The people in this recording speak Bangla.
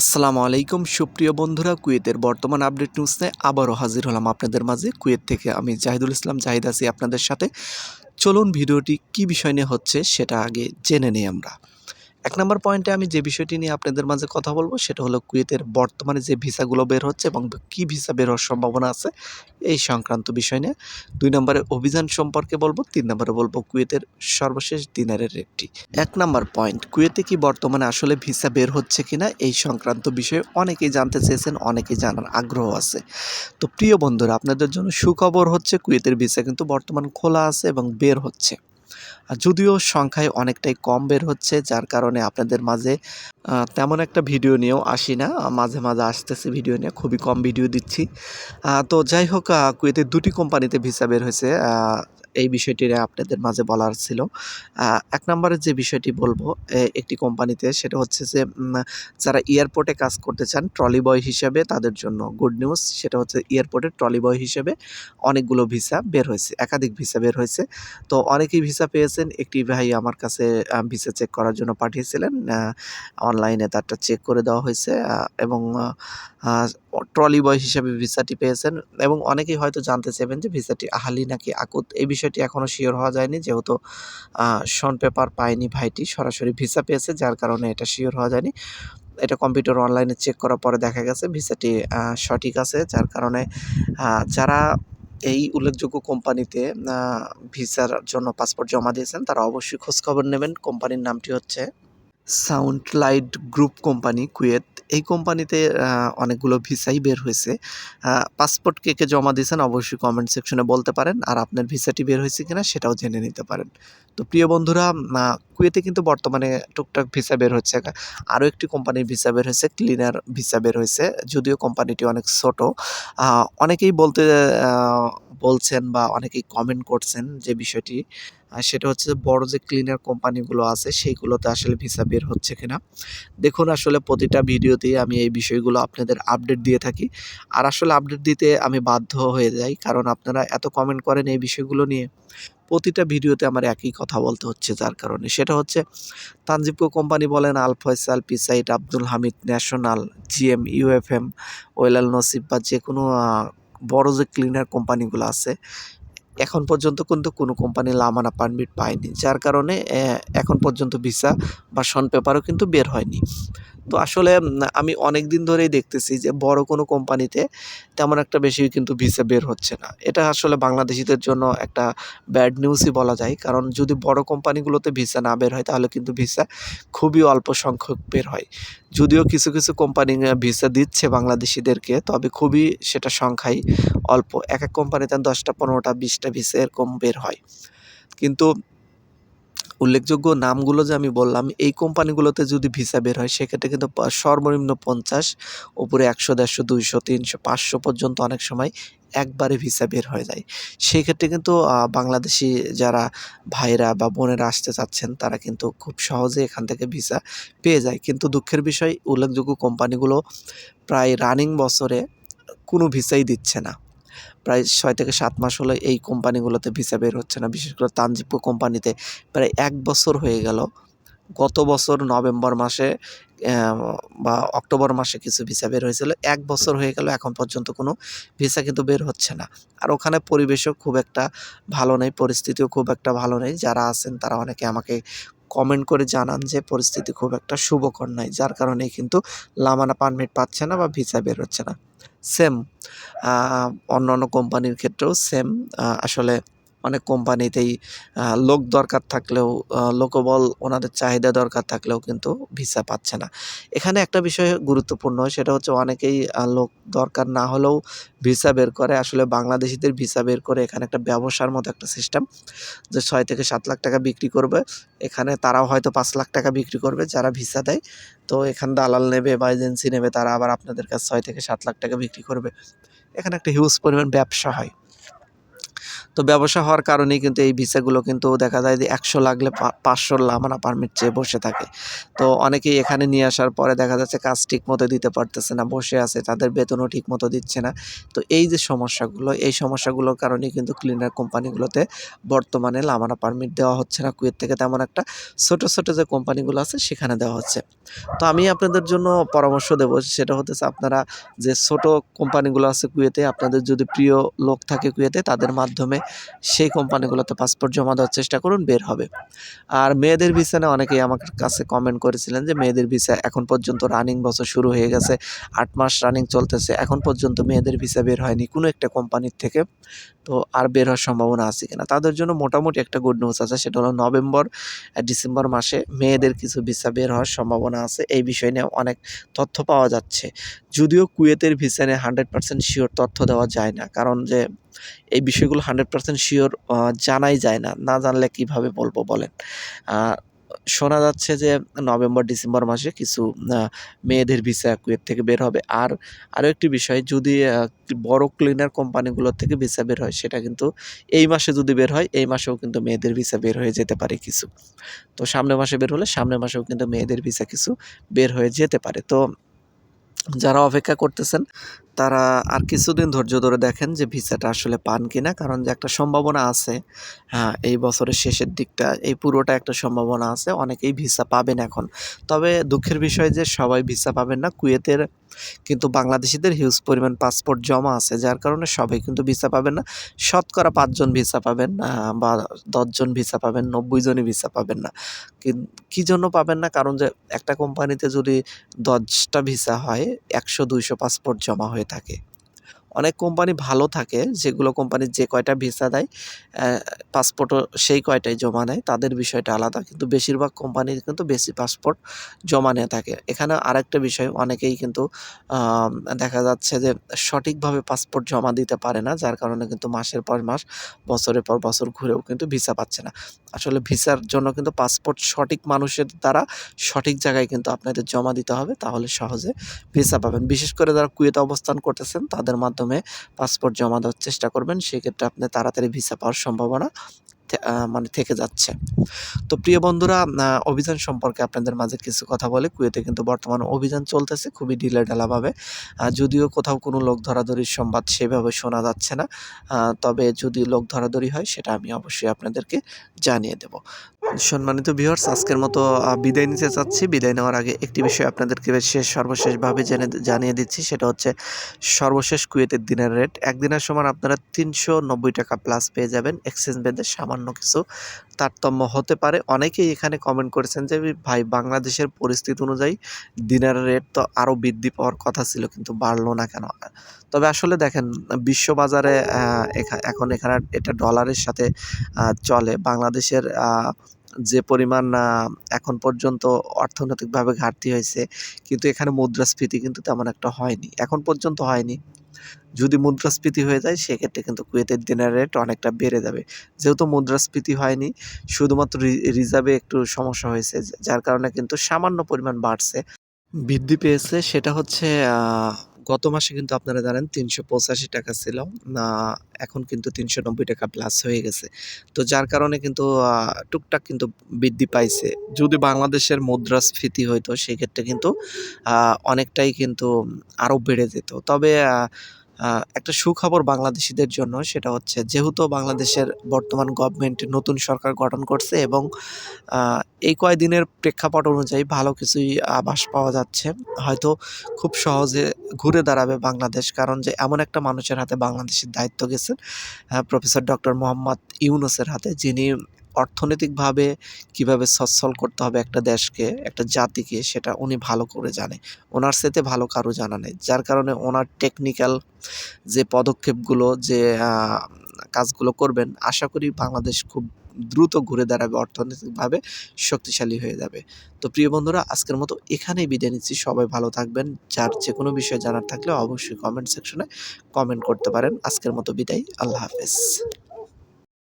আসসালামু আলাইকুম, সুপ্রিয় বন্ধুরা, কুয়েতের বর্তমান আপডেট নিউজ নিয়ে আবারও হাজির হলাম আপনাদের মাঝে। কুয়েত থেকে আমি জাহিদুল ইসলাম, জাহিদ আছি আপনাদের সাথে। চলুন ভিডিওটি কি বিষয় নিয়ে হচ্ছে সেটা আগে জেনে নিই আমরা। এক নম্বর পয়েন্টে আমি যে বিষয়টি নিয়ে আপনাদের মাঝে কথা বলব, সেটা হলো কুয়েতের বর্তমানে যে ভিসাগুলো বের হচ্ছে এবং কি ভিসা বের হওয়ার সম্ভাবনা আছে, এই সংক্রান্ত বিষয় নিয়ে। দুই নম্বরে অভিযান সম্পর্কে বলব, তিন নম্বরে বলব কুয়েতের সর্বশেষ দিনারের রেটটি এক নম্বর পয়েন্ট কুয়েতে কি বর্তমানে আসলে ভিসা বের হচ্ছে কিনা, এই সংক্রান্ত বিষয়ে অনেকেই জানতে চেয়েছেন, অনেকেই জানার আগ্রহ আছে। তো প্রিয় বন্ধুরা, আপনাদের জন্য সুখবর হচ্ছে কুয়েতের ভিসা কিন্তু বর্তমান খোলা আছে এবং বের হচ্ছে। যদিও সংখ্যায় অনেকটাই কম বের হচ্ছে, যার কারণে আপনাদের মাঝে তেমন একটা ভিডিও নিয়েও আসি না। মাঝে মাঝে আসতেছে ভিডিও নিয়ে, খুবই কম ভিডিও দিচ্ছি। তো যাই হোক কুয়েতে দুটি কোম্পানিতে ভিসা বের হয়েছে। এই বিষয়টি আপনাদের মাঝে বলার ছিল। এক নম্বরে যে বিষয়টি বলব একটি কোম্পানিতে সেটা হচ্ছে যে যারা এয়ারপোর্টে কাজ করতে চান, ট্রলি বয় হিসেবে তাদের জন্য গুড নিউজ, সেটা হচ্ছে এয়ারপোর্টে ট্রলি বয় হিসেবে অনেকগুলো ভিসা বের হয়েছে, একাধিক ভিসা বের হয়েছে। তো অনেকেই ভিসা পেয়েছেন, একটি ভাই আমার কাছে ভিসা চেক করার জন্য পাঠিয়েছিলেন অনলাইনে তারটা চেক করে দেওয়া হয়েছে এবং ট্রলি বয় হিসেবে ভিসাটি পেয়েছেন এবং অনেকেই হয়তো জানতে চাইবেন যে ভিসাটি আহালি নাকি আকুত। এই বিষয়টি এখনও শিওর হওয়া যায়নি, যেহেতু শন পেপার পায়নি ভাইটি, সরাসরি ভিসা পেয়েছে, যার কারণে এটা শিওর হওয়া যায়নি। এটা কম্পিউটার অনলাইনে চেক করার পরে দেখা গেছে ভিসাটি সঠিক আছে, যার কারণে যারা এই উল্লেখযোগ্য কোম্পানিতে ভিসার জন্য পাসপোর্ট জমা দিয়েছেন, তারা অবশ্যই খোঁজখবর নেবেন। কোম্পানির নামটি হচ্ছে sound light group company Kuwait এই কোম্পানিতে অনেকগুলো ভিসাই বের হয়েছে। পাসপোর্ট কে কে জমা দিয়েছেন অবশ্যই কমেন্ট সেকশনে বলতে পারেন। আর আপনার ভিসাটি বের হয়েছে কিনা সেটাও জেনে নিতে পারেন। তো প্রিয় বন্ধুরা কুয়েতে কিন্তু বর্তমানে টুকটাক ভিসা বের হচ্ছে। আরও একটি কোম্পানির ভিসা বের হয়েছে ক্লিনার ভিসা বের হয়েছে। যদিও কোম্পানিটি অনেক ছোট। অনেকেই বলতে বলছেন বা অনেকেই কমেন্ট করছেন যে বিষয়টি। সেটা হচ্ছে বড় যে ক্লিনার কোম্পানিগুলো আছে, সেইগুলোতে আসলে ভিসা বের হচ্ছে কিনা। দেখুন আসলে প্রতিটা ভিডিওতেই আমি এই বিষয়গুলো আপনাদের আপডেট দিয়ে থাকি। আর আসলে আপডেট দিতে আমি বাধ্য হয়ে যাই, কারণ আপনারা এত কমেন্ট করেন এই বিষয়গুলো নিয়ে, প্রতিটা ভিডিওতে আমার একই কথা বলতে হচ্ছে যার কারণে। সেটা হচ্ছে, তানজিবকো কোম্পানি বলেন আল Faisal পিসাইট Abdul Hamid, National, GM, UFM, ওয়েলাল নসিব বা যে কোনো বড় যে ক্লিনার কোম্পানিগুলো আছে এখন পর্যন্ত কিন্তু কোনো কোম্পানি লামানা পারমিট পায়নি। যার কারণে এখন পর্যন্ত ভিসা বা শন পেপারও কিন্তু বের হয়নি। তো আসলে আমি অনেক দিন ধরেই দেখতেছি যে বড় কোনো কোম্পানিতে তেমন একটা বেশি কিন্তু ভিসা বের হচ্ছে না। এটা আসলে বাংলাদেশিদের জন্য একটা ব্যাড নিউজই বলা যায়। কারণ যদি বড় কোম্পানিগুলোতে ভিসা না বের হয়, তাহলে কিন্তু ভিসা খুবই অল্প সংখ্যক বের হয়। যদিও কিছু কিছু কোম্পানি ভিসা দিচ্ছে বাংলাদেশিদেরকে, তবে খুবই সেটা সংখ্যাই অল্প। এক এক কোম্পানিতে দশটা, পনেরোটা, বিশটা ভিসা এরকম বের হয়। কিন্তু উল্লেখযোগ্য নামগুলো যে আমি বললাম, এই কোম্পানিগুলোতে যদি ভিসা বের হয়, সেক্ষেত্রে কিন্তু সর্বনিম্ন পঞ্চাশ, উপরে একশো, দেড়শো, দুইশো, তিনশো, পাঁচশো পর্যন্ত অনেক সময় একবারে ভিসা বের হয়ে যায়। সেই ক্ষেত্রে কিন্তু বাংলাদেশি যারা ভাইরা বা বোনেরা আসতে চাচ্ছেন, তারা কিন্তু খুব সহজে এখান থেকে ভিসা পেয়ে যায়। কিন্তু দুঃখের বিষয়, উল্লেখযোগ্য কোম্পানিগুলো প্রায় রানিং বছরে কোনো ভিসাই দিচ্ছে না। প্রায় ছয় থেকে সাত মাস হলো এই কোম্পানিগুলোতে ভিসা বের হচ্ছে না। বিশেষ করে তানজিপো কোম্পানিতে প্রায় এক বছর হয়ে গেল। গত বছর নভেম্বর মাসে বা অক্টোবর মাসে কিছু ভিসা বের হয়েছিল। এক বছর হয়ে গেল, এখন পর্যন্ত কোনো ভিসা কিন্তু বের হচ্ছে না। আর ওখানে পরিবেশও খুব একটা ভালো নেই, পরিস্থিতিও খুব একটা ভালো নেই। যারা আছেন তারা অনেকে আমাকে কমেন্ট করে জানান যে পরিস্থিতি খুব একটা শুভকর নাই। যার কারণে কিন্তু লামানা পারমিট পাচ্ছে না বা ভিসা বের হচ্ছে না। সেম অন্য অন্য কোম্পানির ক্ষেত্রেও সেম আসলে অনেক কোম্পানিতেই লোক দরকার থাকলেও লোকবল ওনাদের চাহিদা দরকার থাকলেও কিন্তু ভিসা পাচ্ছে না। এখানে একটা বিষয় গুরুত্বপূর্ণ, সেটা হচ্ছে অনেকেই লোক দরকার না হলেও ভিসা বের করে। আসলে বাংলাদেশিদের ভিসা বের করে এখানে একটা ব্যবসার মতো একটা সিস্টেম, যে ছয় থেকে সাত লাখ টাকা বিক্রি করবে। এখানে তারাও হয়তো পাঁচ লাখ টাকা বিক্রি করবে যারা ভিসা দেয়। তো এখানে দালাল নেবে বা এজেন্সি নেবে, তারা আবার আপনাদের কাছে ছয় থেকে সাত লাখ টাকা বিক্রি করবে। এখানে একটা হিউজ পরিমাণ ব্যবসা হয়। তো ব্যবসা হওয়ার কারণেই কিন্তু এই ভিসাগুলো কিন্তু দেখা যায় যে একশো লাগলে পাঁচশো লামানা পারমিট চেয়ে বসে থাকে। তো অনেকেই এখানে নিয়ে আসার পরে দেখা যাচ্ছে কাজ ঠিক মতো দিতে পারতেছে না, বসে আছে, তাদের বেতনও ঠিক মতো দিচ্ছে না। তো এই যে সমস্যাগুলো, এই সমস্যাগুলোর কারণে কিন্তু ক্লিনার কোম্পানিগুলোতে বর্তমানে লামানা পারমিট দেওয়া হচ্ছে না। কুয়েত থেকে তেমন একটা ছোট ছোট যে কোম্পানিগুলো আছে সেখানে দেওয়া হচ্ছে। তো আমি আপনাদের জন্য পরামর্শ দেবো, সেটা হতেছে আপনারা যে ছোট কোম্পানিগুলো আছে কুয়েতে, আপনাদের যদি প্রিয় লোক থাকে কুয়েতে, তাদের মাধ্যমে সেই কোম্পানিগুলোতে পাসপোর্ট জমা দেওয়ার চেষ্টা করুন, বের হবে। আর মেয়েদের ভিসা নিয়ে অনেকেই আমার কাছে কমেন্ট করেছিলেন যে, মেয়েদের ভিসা এখন পর্যন্ত রানিং বছর শুরু হয়ে গেছে, আট মাস রানিং চলতেছে, এখন পর্যন্ত মেয়েদের ভিসা বের হয়নি কোনো একটা কোম্পানির থেকে। তো আর বের হওয়ার সম্ভাবনা আছে কিনা? তাদের জন্য মোটামুটি একটা গুড নিউজ আছে, সেটা হলো নভেম্বর ডিসেম্বর মাসে মেয়েদের কিছু ভিসা বের হওয়ার সম্ভাবনা আছে। এই বিষয় নিয়ে অনেক তথ্য পাওয়া যাচ্ছে। যদিও কুয়েতের ভিসা নিয়ে হান্ড্রেড পার্সেন্ট শিওর তথ্য দেওয়া যায় না, কারণ যে এই বিষয়গুলো হান্ড্রেড পার্সেন্ট শিওর জানাই যায় না না জানলে কীভাবে বলব বলেন? শোনা যাচ্ছে যে নভেম্বর, ডিসেম্বর মাসে কিছু মেয়েদের ভিসা কুয়েত থেকে বের হবে। আর আরও একটি বিষয়, যদি বড় ক্লিনার কোম্পানিগুলোর থেকে ভিসা বের হয়, সেটা কিন্তু এই মাসে যদি বের হয়, এই মাসেও কিন্তু মেয়েদের ভিসা বের হয়ে যেতে পারে কিছু। তো সামনে মাসে বের হলে সামনের মাসেও কিন্তু মেয়েদের ভিসা কিছু বের হয়ে যেতে পারে। তো যারা অপেক্ষা করতেছেন, তারা আর কিছুদিন ধৈর্য ধরে দেখেন যে ভিসাটা আসলে পান কিনা। কারণ যে একটা সম্ভাবনা আছে হ্যাঁ এই বছরের শেষের দিকটা, এই পুরোটা একটা সম্ভাবনা আছে, অনেকেই ভিসা পাবেন এখন। তবে দুঃখের বিষয় যে সবাই ভিসা পাবেন না, কুয়েতের কিন্তু বাংলাদেশিদের হিউজ পরিমাণ পাসপোর্ট জমা আছে, যার কারণে সবাই কিন্তু ভিসা পাবেন না। শতকরা পাঁচজন ভিসা পাবেন বা দশজন ভিসা পাবেন, নব্বই জনই ভিসা পাবেন না। কি জন্য পাবেন না? কারণ যে একটা কোম্পানিতে যদি দশটা ভিসা হয়, একশো, দুইশো পাসপোর্ট জমা হয়ে থাকে। অনেক কোম্পানি ভালো থাকে, যেগুলো কোম্পানি যে কয়টা ভিসা দেয় পাসপোর্টও সেই কয়টাই জমা নেয়, তাদের বিষয়টা আলাদা। কিন্তু বেশিরভাগ কোম্পানি কিন্তু বেশি পাসপোর্ট জমা নিয়ে থাকে। এখানে আরেকটা বিষয়, অনেকেই কিন্তু দেখা যাচ্ছে যে সঠিকভাবে পাসপোর্ট জমা দিতে পারে না, যার কারণে কিন্তু মাসের পর মাস, বছরের পর বছর ঘুরেও কিন্তু ভিসা পাচ্ছে না। আসলে ভিসার জন্য কিন্তু পাসপোর্ট সঠিক মানুষের দ্বারা সঠিক জায়গায় কিন্তু আপনাদের জমা দিতে হবে, তাহলে সহজে ভিসা পাবেন। বিশেষ করে যারা কুয়েতে অবস্থান করতেছেন, তাদের মাধ্যমে পাসপোর্ট জমা দেওয়ার চেষ্টা করবেন সেক্ষেত্রে আপনি তাড়াতাড়ি ভিসা পাওয়ার সম্ভাবনা মানে থেকে যাচ্ছে। তো প্রিয় বন্ধুরা অভিযান সম্পর্কে আপনাদের মাঝে কিছু কথা বলে। কুয়েতে কিন্তু বর্তমানে অভিযান চলতেছে খুবই ঢিলে ঢালাভাবে যদিও কোথাও কোনো লোক ধরাধরির সংবাদ সেভাবে শোনা যাচ্ছে না। তবে যদি লোক ধরাধরি হয়, সেটা আমি অবশ্যই আপনাদেরকে জানিয়ে দেব। সম্মানিত ভিউয়ার্স আজকের মতো বিদায় নিতে চাচ্ছি। বিদায় নেওয়ার আগে একটি বিষয় আপনাদেরকে শেষ সর্বশেষভাবে জেনে, জানিয়ে দিচ্ছি। সেটা হচ্ছে, সর্বশেষ কুয়েতের দিনের রেট একদিনের সময় আপনারা তিনশো নব্বই টাকা প্লাস পেয়ে যাবেন। এক্সচেঞ্জ বেদে সামান্য কিছু তারতম্য হতে পারে। অনেকেই এখানে কমেন্ট করেছেন যে, ভাই, বাংলাদেশের পরিস্থিতি অনুযায়ী দিনের রেট তো আরও বৃদ্ধি পাওয়ার কথা ছিল, কিন্তু বাড়লো না কেন? তবে আসলে দেখেন, বিশ্ববাজারে এখন এখানে এটা ডলারের সাথে চলে। বাংলাদেশের যে পরিমাণ এখন পর্যন্ত অর্থনৈতিকভাবে ঘাটতি হয়েছে, কিন্তু এখানে মুদ্রাস্ফীতি কিন্তু তেমন একটা হয়নি। এখন পর্যন্ত হয়নি। যদি মুদ্রাস্ফীতি হয়ে যায়, সেক্ষেত্রে কিন্তু কুয়েতের দিনের রেট অনেকটা বেড়ে যাবে। যেহেতু মুদ্রাস্ফীতি হয়নি, শুধুমাত্র রিজার্ভে একটু সমস্যা হয়েছে যার কারণে কিন্তু সামান্য পরিমাণ বাড়ছে। বৃদ্ধি পেয়েছে, সেটা হচ্ছে গত মাসে কিন্তু আপনারা জানেন তিনশো পঁচাশি টাকা ছিল। না, এখন কিন্তু তিনশো নব্বই টাকা প্লাস হয়ে গেছে। তো যার কারণে কিন্তু টুকটাক কিন্তু বৃদ্ধি পাইছে। যদি বাংলাদেশের মুদ্রাস্ফীতি হইতো, সেক্ষেত্রে কিন্তু অনেকটাই কিন্তু আরও বেড়ে যেত। তবে একটা সুখবর বাংলাদেশিদের জন্য, সেটা হচ্ছে যেহেতু বাংলাদেশের বর্তমান গভর্নমেন্ট নতুন সরকার গঠন করছে এবং এই কয়দিনের প্রেক্ষাপট অনুযায়ী ভালো কিছুই আভাস পাওয়া যাচ্ছে, হয়তো খুব সহজে ঘুরে দাঁড়াবে বাংলাদেশ, কারণ যে এমন একটা মানুষের হাতে বাংলাদেশের দায়িত্ব গেছেন প্রফেসর ডক্টর মোহাম্মদ ইউনুসের হাতে, যিনি অর্থনৈতিকভাবে কীভাবে সচ্ছল করতে হবে একটা দেশকে, একটা জাতিকে, সেটা উনি ভালো করে জানে। ওনার সাথে ভালো কারও জানা নেই। যার কারণে ওনার টেকনিক্যাল যে পদক্ষেপগুলো, যে কাজগুলো করবেন, আশা করি বাংলাদেশ খুব দ্রুত ঘুরে দাঁড়াবে, অর্থনৈতিকভাবে শক্তিশালী হয়ে যাবে। তো প্রিয় বন্ধুরা, আজকের মতো এখানেই বিদায় নিচ্ছি। সবাই ভালো থাকবেন। যার যে কোনো বিষয় জানার থাকলে অবশ্যই কমেন্ট সেকশনে কমেন্ট করতে পারেন। আজকের মতো বিদায়। আল্লাহ হাফেজ।